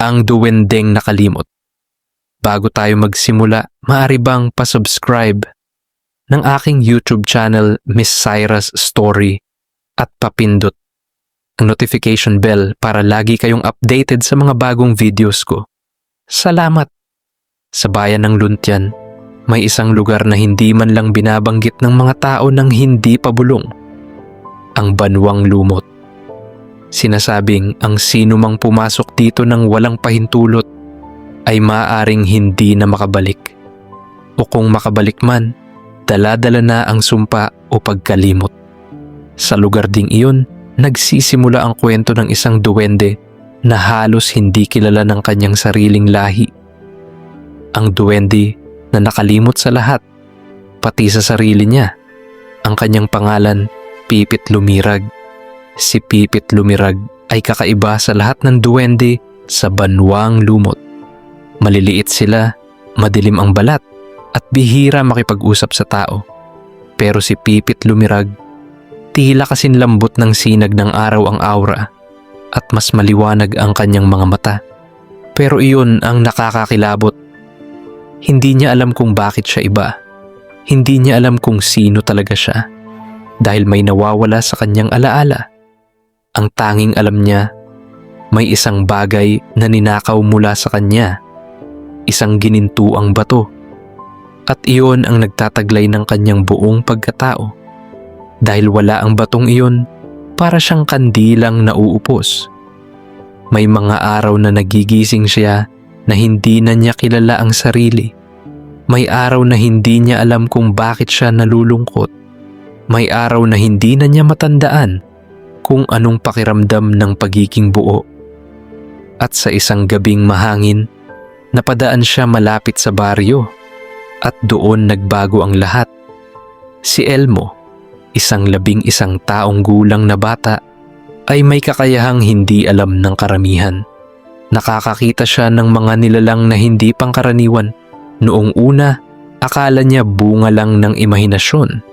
ang duwendeng nakalimot. Bago tayo magsimula, maaari bang pasubscribe ng aking YouTube channel Miss Cyrus Story at papindot ang notification bell para lagi kayong updated sa mga bagong videos ko. Salamat! Sa bayan ng Luntyan, may isang lugar na hindi man lang binabanggit ng mga tao ng hindi pabulong. Ang Banwang Lumot. Sinasabing ang sino mang pumasok dito ng walang pahintulot ay maaring hindi na makabalik. O kung makabalik man, dala-dala na ang sumpa o pagkalimot. Sa lugar ding iyon, nagsisimula ang kwento ng isang duwende na halos hindi kilala ng kanyang sariling lahi. Ang duwende na nakalimot sa lahat, pati sa sarili niya. Ang kanyang pangalan, Pipit Lumirag. Si Pipit Lumirag ay kakaiba sa lahat ng duwende sa banwang lumot. Maliliit sila, madilim ang balat, at bihira makipag-usap sa tao. Pero si Pipit Lumirag, tila kasin lambot ng sinag ng araw ang aura at mas maliwanag ang kanyang mga mata. Pero iyon ang nakakakilabot. Hindi niya alam kung bakit siya iba. Hindi niya alam kung sino talaga siya. Dahil may nawawala sa kanyang alaala. Ang tanging alam niya, may isang bagay na ninakaw mula sa kanya. Isang ginintuang bato. At iyon ang nagtataglay ng kanyang buong pagkatao. Dahil wala ang batong iyon, para siyang kandilang nauupos. May mga araw na nagigising siya na hindi na niya kilala ang sarili. May araw na hindi niya alam kung bakit siya nalulungkot. May araw na hindi na niya matandaan kung anong pakiramdam ng pagiging buo. At sa isang gabing mahangin, napadaan siya malapit sa baryo at doon nagbago ang lahat. Si Elmo, isang labing isang taong gulang na bata, ay may kakayahang hindi alam ng karamihan. Nakakakita siya ng mga nilalang na hindi pangkaraniwan. Noong una, akala niya bunga lang ng imahinasyon.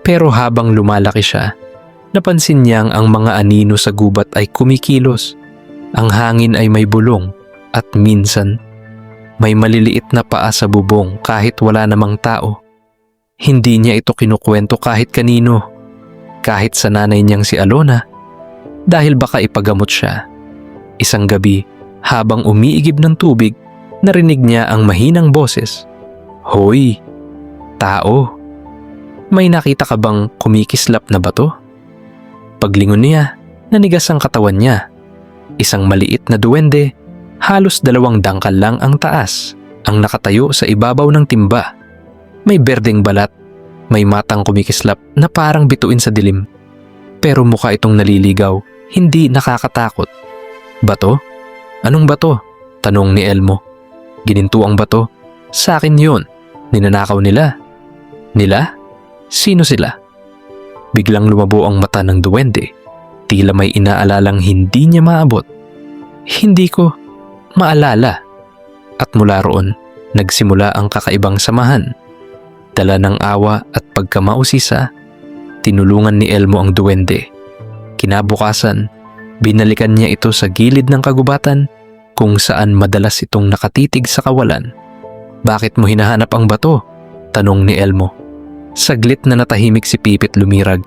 Pero habang lumalaki siya, napansin niyang ang mga anino sa gubat ay kumikilos. Ang hangin ay may bulong at minsan may maliliit na paa sa bubong kahit wala namang tao. Hindi niya ito kinukwento kahit kanino, kahit sa nanay niyang si Alona, dahil baka ipagamot siya. Isang gabi, habang umiigib ng tubig, narinig niya ang mahinang boses. Hoy, tao, may nakita ka bang kumikislap na bato? Paglingon niya, nanigas ang katawan niya. Isang maliit na duwende, halos dalawang dangkal lang ang taas, ang nakatayo sa ibabaw ng timba. May berdeng balat, may matang kumikislap na parang bituin sa dilim. Pero mukha itong naliligaw, hindi nakakatakot. Bato? Anong bato? Tanong ni Elmo. Gininto ang bato. Sa akin yun. Ninanakaw nila. Nila? Sino sila? Biglang lumabo ang mata ng duwende. Tila may inaalalang hindi niya maabot. Hindi ko maalala. At mula roon, nagsimula ang kakaibang samahan. Dala ng awa at pagkamausisa, tinulungan ni Elmo ang duwende. Kinabukasan, binalikan niya ito sa gilid ng kagubatan kung saan madalas itong nakatitig sa kawalan. Bakit mo hinahanap ang bato? Tanong ni Elmo. Saglit na natahimik si Pipit lumirag.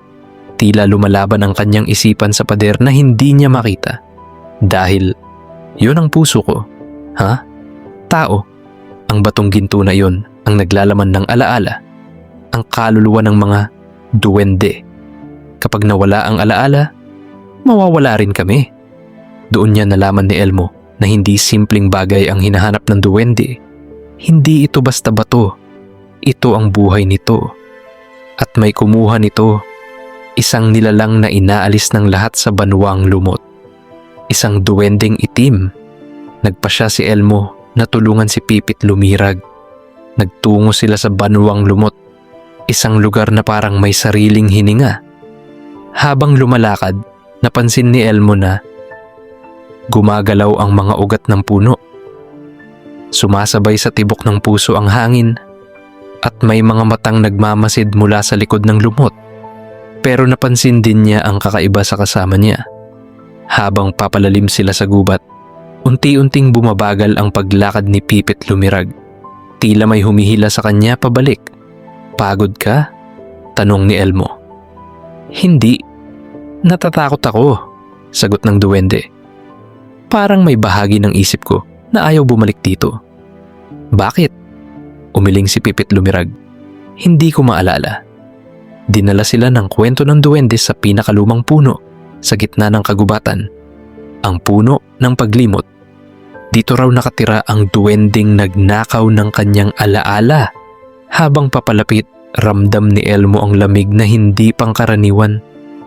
Tila lumalaban ang kanyang isipan sa pader na hindi niya makita. Dahil, yun ang puso ko. Ha? Tao. Ang batong ginto na yun ang naglalaman ng alaala. Ang kaluluwa ng mga duwende. Kapag nawala ang alaala, mawawala rin kami. Doon niya nalaman ni Elmo na hindi simpleng bagay ang hinahanap ng duwende. Hindi ito basta bato. Ito ang buhay nito. At may kumuha nito, isang nilalang na inaalis ng lahat sa banwang lumot. Isang duwending itim. Nagpa siya si Elmo na tulungan si Pipit lumirag. Nagtungo sila sa banwang lumot, isang lugar na parang may sariling hininga. Habang lumalakad, napansin ni Elmo na gumagalaw ang mga ugat ng puno. Sumasabay sa tibok ng puso ang hangin at may mga matang nagmamasid mula sa likod ng lumot. Pero napansin din niya ang kakaiba sa kasama niya. Habang papalalim sila sa gubat, Unti-unting bumabagal ang paglakad ni Pipit lumirag. Tila may humihila sa kanya pabalik. Pagod ka? Tanong ni Elmo. Hindi. Natatakot ako, sagot ng duwende. Parang may bahagi ng isip ko na ayaw bumalik dito. Bakit? Umiling si Pipit lumirag. Hindi ko maalala. Dinala sila ng kwento ng duwende sa pinakalumang puno sa gitna ng kagubatan. Ang puno ng paglimot. Dito raw nakatira ang duwending nagnakaw ng kanyang alaala. Habang papalapit, ramdam ni Elmo ang lamig na hindi pangkaraniwan.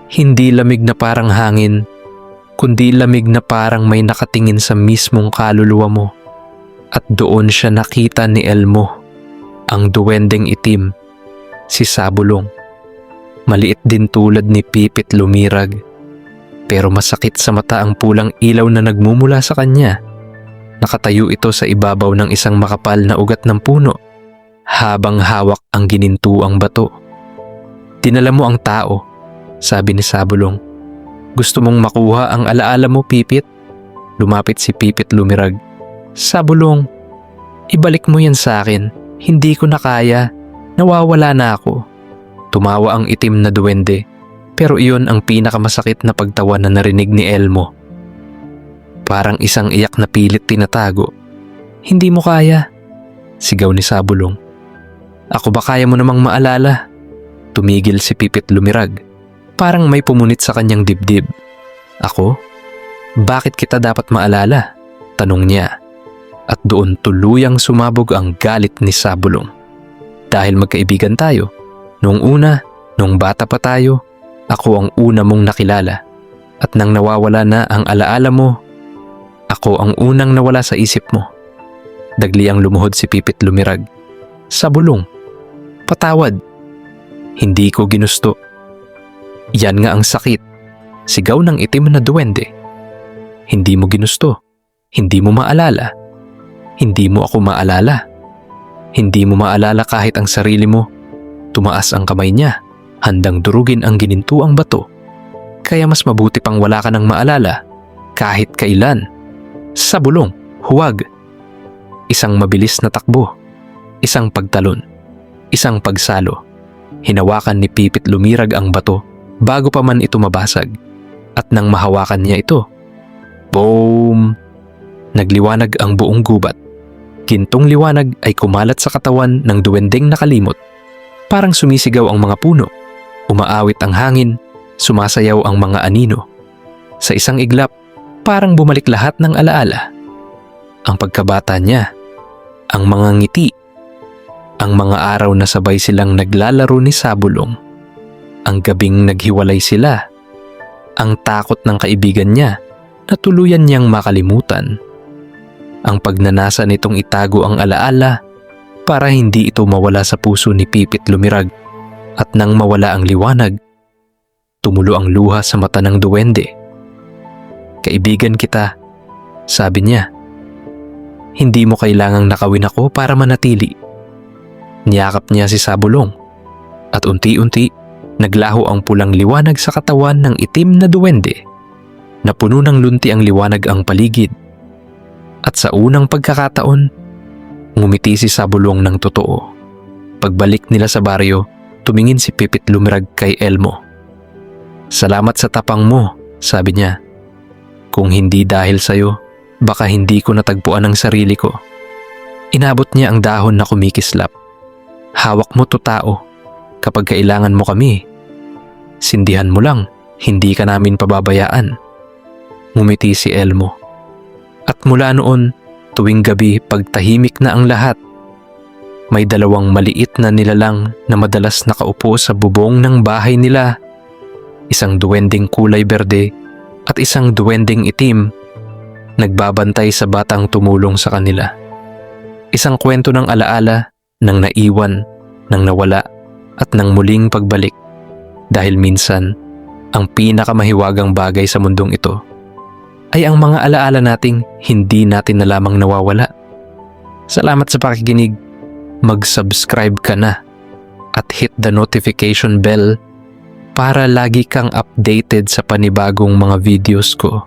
Hindi lamig na parang hangin, kundi lamig na parang may nakatingin sa mismong kaluluwa mo. At doon siya nakita ni Elmo, ang duwending itim, si Sabulong. Maliit din tulad ni Pipit lumirag, pero masakit sa mata ang pulang ilaw na nagmumula sa kanya. Nakatayo ito sa ibabaw ng isang makapal na ugat ng puno, habang hawak ang ginintuang bato. Dinala mo ang tao, sabi ni Sabulong. Gusto mong makuha ang alaala mo, Pipit? Lumapit si Pipit lumirag. Sabulong, ibalik mo yan sa akin. Hindi ko na kaya. Nawawala na ako. Tumawa ang itim na duwende. Pero iyon ang pinakamasakit na pagtawa na narinig ni Elmo. Parang isang iyak na pilit tinatago. Hindi mo kaya. Sigaw ni Sabulong. Ako ba kaya mo namang maalala? Tumigil si Pipit lumirag. Parang may pumunit sa kanyang dibdib. Ako? Bakit kita dapat maalala? Tanong niya. At doon tuluyang sumabog ang galit ni Sabulong. Dahil magkaibigan tayo. Noong una, noong bata pa tayo, ako ang una mong nakilala. At nang nawawala na ang alaala mo, ako ang unang nawala sa isip mo. Dagli ang lumuhod si Pipit lumirag. Sabulong. Patawad. Hindi ko ginusto. Yan nga ang sakit. Sigaw ng itim na duwende. Hindi mo ginusto. Hindi mo maalala. Hindi mo ako maalala. Hindi mo maalala kahit ang sarili mo. Tumaas ang kamay niya, handang durugin ang ginintuang bato. Kaya mas mabuti pang wala ka ng maalala, kahit kailan. Sa bulong, huwag. Isang mabilis na takbo, isang pagtalon, isang pagsalo. Hinawakan ni Pipit lumirag ang bato bago pa man ito mabasag. At nang mahawakan niya ito, boom! Nagliwanag ang buong gubat. Gintong liwanag ay kumalat sa katawan ng duwending nakalimot. Parang sumisigaw ang mga puno. Umaawit ang hangin, sumasayaw ang mga anino. Sa isang iglap, parang bumalik lahat ng alaala. Ang pagkabata niya, ang mga ngiti, ang mga araw na sabay silang naglalaro ni Sabulong, ang gabing naghiwalay sila, ang takot ng kaibigan niya na tuluyan niyang makalimutan ang pagnanasa nitong itago ang alaala para hindi ito mawala sa puso ni Pipit lumirag at nang mawala ang liwanag, tumulo ang luha sa mata ng duwende. Kaibigan kita, sabi niya. Hindi mo kailangang nakawin ako para manatili. Niyakap niya si Sabulong at unti-unti naglaho ang pulang liwanag sa katawan ng itim na duwende. Napuno ng lunti ang liwanag ang paligid at sa unang pagkakataon, ngumiti si Sabulong ng totoo. Pagbalik nila sa baryo, tumingin si Pipit lumirag kay Elmo. Salamat sa tapang mo, sabi niya. Kung hindi dahil sa'yo, baka hindi ko natagpuan ang sarili ko. Inabot niya ang dahon na kumikislap. Hawak mo to tao kapag kailangan mo kami. Sindihan mo lang, hindi ka namin pababayaan. Ngumiti si Elmo. At mula noon, tuwing gabi pagtahimik na ang lahat, may dalawang maliit na nilalang na madalas nakaupo sa bubong ng bahay nila. Isang duwending kulay berde at isang duwending itim nagbabantay sa batang tumulong sa kanila. Isang kwento ng alaala ng naiwan, ng nawala at ng muling pagbalik dahil minsan ang pinakamahiwagang bagay sa mundong ito ay ang mga alaala nating hindi natin na lamang nawawala. Salamat sa pakikinig. Mag-subscribe ka na at hit the notification bell para lagi kang updated sa panibagong mga videos ko.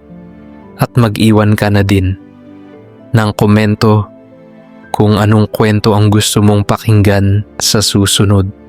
At mag-iwan ka na din ng komento kung anong kwento ang gusto mong pakinggan sa susunod.